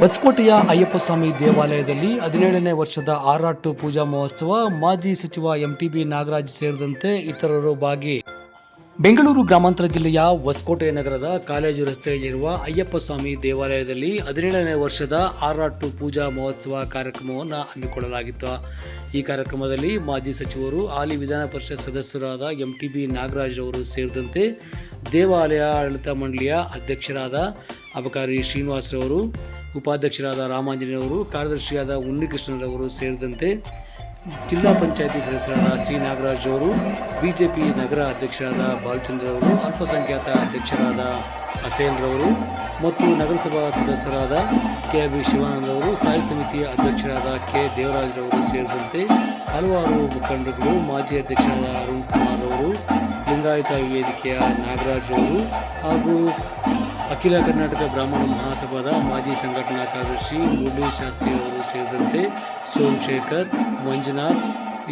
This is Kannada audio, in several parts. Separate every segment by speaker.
Speaker 1: ಹೊಸಕೋಟೆಯ ಅಯ್ಯಪ್ಪಸ್ವಾಮಿ ದೇವಾಲಯದಲ್ಲಿ ಹದಿನೇಳನೇ ವರ್ಷದ ಆರಾಟು ಪೂಜಾ ಮಹೋತ್ಸವ ಮಾಜಿ ಸಚಿವ ಎಂಟಿಬಿ ನಾಗರಾಜ್ ಸೇರಿದಂತೆ ಇತರರು ಭಾಗಿ. ಬೆಂಗಳೂರು ಗ್ರಾಮಾಂತರ ಜಿಲ್ಲೆಯ ಹೊಸಕೋಟೆ ನಗರದ ಕಾಲೇಜು ರಸ್ತೆಯಲ್ಲಿರುವ ಅಯ್ಯಪ್ಪ ಸ್ವಾಮಿ ದೇವಾಲಯದಲ್ಲಿ ಹದಿನೇಳನೇ ವರ್ಷದ ಆರಾಟು ಪೂಜಾ ಮಹೋತ್ಸವ ಕಾರ್ಯಕ್ರಮವನ್ನು ಹಮ್ಮಿಕೊಳ್ಳಲಾಗಿತ್ತು. ಈ ಕಾರ್ಯಕ್ರಮದಲ್ಲಿ ಮಾಜಿ ಸಚಿವರು, ಹಾಲಿ ವಿಧಾನ ಪರಿಷತ್ ಸದಸ್ಯರಾದ ಎಂಟಿಬಿ ನಾಗರಾಜ್ ಅವರು ಸೇರಿದಂತೆ ದೇವಾಲಯ ಆಡಳಿತ ಮಂಡಳಿಯ ಅಧ್ಯಕ್ಷರಾದ ಅಬಕಾರಿ ಶ್ರೀನಿವಾಸರವರು ಉಪಾಧ್ಯಕ್ಷರಾದ ರಾಮಾಂಜನೇಯವರು ಕಾರ್ಯದರ್ಶಿಯಾದ ಉನ್ನಿಕೃಷ್ಣರವರು ಸೇರಿದಂತೆ ಜಿಲ್ಲಾ ಪಂಚಾಯತಿ ಸದಸ್ಯರಾದ ಸಿ. ನಾಗರಾಜ್ ಅವರು, ಬಿಜೆಪಿ ನಗರ ಅಧ್ಯಕ್ಷರಾದ ಬಾಲಚಂದ್ರ ಅವರು ಅಲ್ಪಸಂಖ್ಯಾತ ಅಧ್ಯಕ್ಷರಾದ ಅಸೇನ್ರವರು ಮತ್ತು ನಗರಸಭಾ ಸದಸ್ಯರಾದ ಕೆ. ಬಿ ಶಿವಾನಂದ ಅವರು ಸ್ಥಾಯಿ ಸಮಿತಿಯ ಅಧ್ಯಕ್ಷರಾದ ಕೆ. ದೇವರಾಜ್ರವರು ಸೇರಿದಂತೆ ಹಲವಾರು ಮುಖಂಡರುಗಳು, ಮಾಜಿ ಅಧ್ಯಕ್ಷರಾದ ಅರುಣ್ ಕುಮಾರ್ ಅವರು ಲಿಂಗಾಯತ ವೇದಿಕೆಯ ನಾಗರಾಜ್ ಅವರು ಹಾಗೂ ಅಖಿಲ ಕರ್ನಾಟಕ ಬ್ರಾಹ್ಮಣ ಮಹಾಸಭಾದ ಮಾಜಿ ಸಂಘಟನಾ ಕಾರ್ಯದರ್ಶಿ ಮುರಳಿ ಶಾಸ್ತ್ರಿ ಅವರು ಸೇರಿದಂತೆ ಸೋಮಶೇಖರ್ ಮಂಜುನಾಥ್,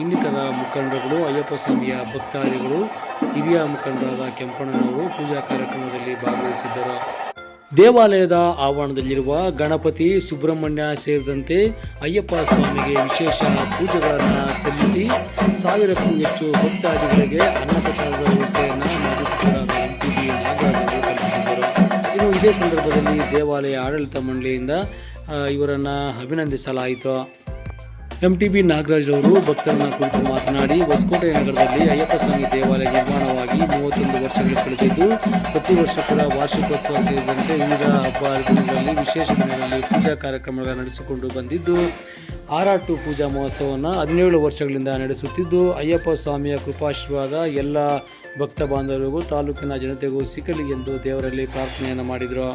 Speaker 1: ಇನ್ನಿತರ ಮುಖಂಡರುಗಳು, ಅಯ್ಯಪ್ಪ ಸ್ವಾಮಿಯ ಭಕ್ತಾದಿಗಳು, ಹಿರಿಯ ಮುಖಂಡರಾದ ಕೆಂಪಣ್ಣನವರು ಪೂಜಾ ಕಾರ್ಯಕ್ರಮದಲ್ಲಿ ಭಾಗವಹಿಸಿದ್ದರು. ದೇವಾಲಯದ ಆವರಣದಲ್ಲಿರುವ ಗಣಪತಿ ಸುಬ್ರಹ್ಮಣ್ಯ ಸೇರಿದಂತೆ ಅಯ್ಯಪ್ಪ ಸ್ವಾಮಿಗೆ ವಿಶೇಷ ಪೂಜೆಗಳನ್ನು ಸಲ್ಲಿಸಿ ಸಾವಿರಕ್ಕೂ ಹೆಚ್ಚು ಭಕ್ತಾದಿಗಳಿಗೆ ಅನ್ನಪ್ರಸಾದದ ವ್ಯವಸ್ಥೆಯನ್ನು ಮಾಜಿ ಇದೇ ಸಂದರ್ಭದಲ್ಲಿ ದೇವಾಲಯ ಆಡಳಿತ ಮಂಡಳಿಯಿಂದ ಇವರನ್ನು ಅಭಿನಂದಿಸಲಾಯಿತು. ಎಂ ಟಿ ಬಿ ನಾಗರಾಜ್ ಅವರು ಭಕ್ತರನ್ನ ಕುರಿತು ಮಾತನಾಡಿ, ಹೊಸಕೋಟೆ ನಗರದಲ್ಲಿ ಅಯ್ಯಪ್ಪ ಸ್ವಾಮಿ ದೇವಾಲಯ ನಿರ್ಮಾಣವಾಗಿ ಮೂವತ್ತೊಂದು ವರ್ಷಗಳು ಕಳೆದಿದ್ದು, ಪ್ರತಿ ವರ್ಷ ಕೂಡ ವಾರ್ಷಿಕೋತ್ಸವ ಸೇರಿದಂತೆ ವಿವಿಧ ಹಬ್ಬ ಹರಿದಿನಗಳಲ್ಲಿ ವಿಶೇಷ ದಿನಗಳಲ್ಲಿ ಪೂಜಾ ಕಾರ್ಯಕ್ರಮಗಳನ್ನು ನಡೆಸಿಕೊಂಡು ಬಂದಿದ್ದು, ಆರಾಟು ಪೂಜಾ ಮಹೋತ್ಸವವನ್ನು ಹದಿನೇಳು ವರ್ಷಗಳಿಂದ ನಡೆಸುತ್ತಿದ್ದು, ಅಯ್ಯಪ್ಪ ಸ್ವಾಮಿಯ ಕೃಪಾಶೀರ್ವಾದ ಎಲ್ಲ ಭಕ್ತ ಬಾಂಧವರಿಗೂ ತಾಲೂಕಿನ ಜನತೆಗೂ ಸಿಗಲಿ ಎಂದು ದೇವರಲ್ಲಿ ಪ್ರಾರ್ಥನೆಯನ್ನು ಮಾಡಿದರು.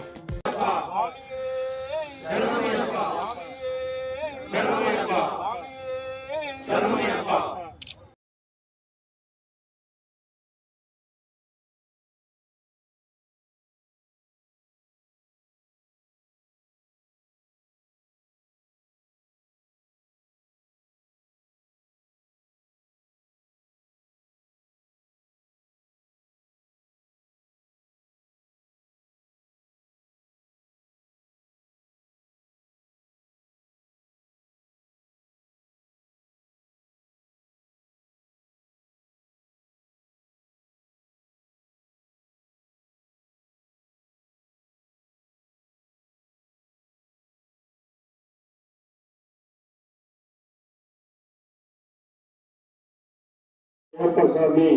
Speaker 2: ಸ್ವಾಮಿ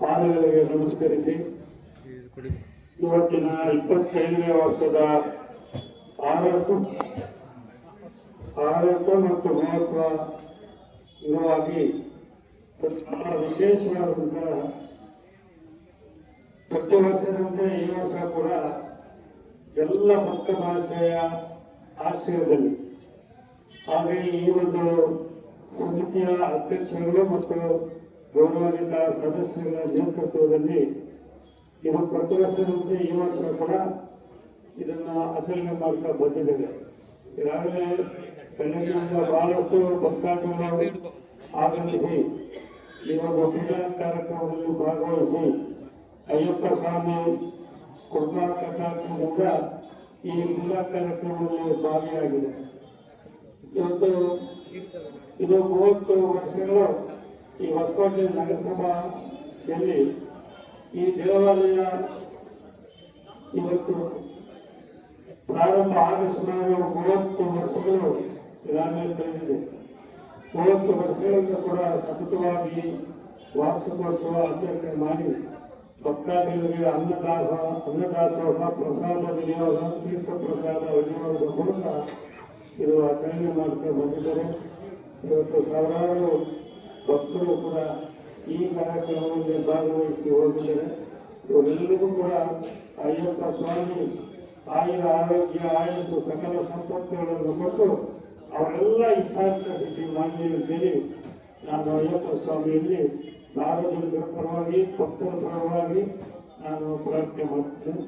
Speaker 2: ಪಾದಗಳಿಗೆ ನಮಸ್ಕರಿಸಿ. ಇವತ್ತಿನ ಇಪ್ಪತ್ತೈದನೇ ವರ್ಷದ ಆರತ್ತು ಆರತ್ತು ಮತ್ತು ಮಹತ್ವ ಇರುವಾಗಿ ವಿಶೇಷವಾದಂತಹ ಪ್ರತಿ ವರ್ಷದಂತೆ ಈ ವರ್ಷ ಕೂಡ ಎಲ್ಲ ಭಕ್ತ ಭಾಷೆಯ ಆಶ್ರಯದಲ್ಲಿ. ಹಾಗೆ ಈ ಒಂದು ಸಮಿತಿಯ ಅಧ್ಯಕ್ಷರುಗಳು ಮತ್ತು ಗೌರವಾನ್ವಿತ ಸದಸ್ಯರ ನೇತೃತ್ವದಲ್ಲಿ ಇದು ಪ್ರತಿ ವರ್ಷದಂತೆ ಈ ವರ್ಷ ಕೂಡ ಇದನ್ನು ಆಚರಣೆ ಮಾಡ್ತಾ ಬಂದಿದ್ದೇವೆ. ಈಗಾಗಲೇ ಬೆಳಗ್ಗೆಯಿಂದ ಬಹಳಷ್ಟು ಭಕ್ತಾದಿಗಳು ಆಗಮಿಸಿ ಈ ಒಂದು ಪೂಜಾ ಕಾರ್ಯಕ್ರಮದಲ್ಲಿ ಭಾಗವಹಿಸಿ ಅಯ್ಯಪ್ಪ ಸ್ವಾಮಿ ಕೃಪಾ ಕಟಾಕ್ಷದಿಂದ ಈ ಪೂಜಾ ಕಾರ್ಯಕ್ರಮದಲ್ಲಿ ಭಾಗಿಯಾಗಿದೆ. ಇವತ್ತು ಇದು ಮೂವತ್ತು ವರ್ಷಗಳು ಈ ಹೊಸಕೋಟೆ ನಗರಸಭೆಯಲ್ಲಿ ಈ ದೇವಾಲಯ ಇವತ್ತು ಪ್ರಾರಂಭ ಆದ ಸುಮಾರು ಮೂವತ್ತು ವರ್ಷಗಳು ಕಳೆದಿದೆ. ಮೂವತ್ತು ವರ್ಷಗಳಿಂದ ಕೂಡ ಸತತವಾಗಿ ವಾರ್ಷಿಕೋತ್ಸವ ಆಚರಣೆ ಮಾಡಿ ಭಕ್ತಾದಿಗಳಿಗೆ ಅನ್ನದಾಸ, ಅನ್ನದಾಸೋಹ, ಪ್ರಸಾದ, ವಿನಿಯೋಗ, ತೀರ್ಥ ಪ್ರಸಾದ, ವಿನಿಯೋಗದ ಮೂಲಕ ಇದು ಆಚರಣೆ ಮಾಡ್ತಾ ಬಂದಿದ್ದಾರೆ. ಇವತ್ತು ಸಾವಿರಾರು ಭಕ್ತರು ಕೂಡ ಈ ಕಾರ್ಯಕ್ರಮದಲ್ಲಿ ಭಾಗವಹಿಸಿ ಹೋಗಿದ್ದಾರೆ. ಇವರೆಲ್ಲರಿಗೂ ಕೂಡ ಅಯ್ಯಪ್ಪ ಸ್ವಾಮಿ, ಆಯುರ ಆರೋಗ್ಯ, ಆಯಸ್ಸು, ಸಕಲ ಸಂಪತ್ತುಗಳನ್ನು ಕೊಟ್ಟು ಅವರೆಲ್ಲ ಇಷ್ಟಾರ್ಥ ಸಿದ್ಧಿ ಮಾಡಲಿ ಅಂತೇಳಿ ನಾನು ಅಯ್ಯಪ್ಪ ಸ್ವಾಮಿಯಲ್ಲಿ ಸಾರ್ವಜನಿಕರ ಪರವಾಗಿ, ಭಕ್ತರ ಪರವಾಗಿ ನಾನು ಪ್ರಾರ್ಥನೆ ಮಾಡ್ತೇನೆ.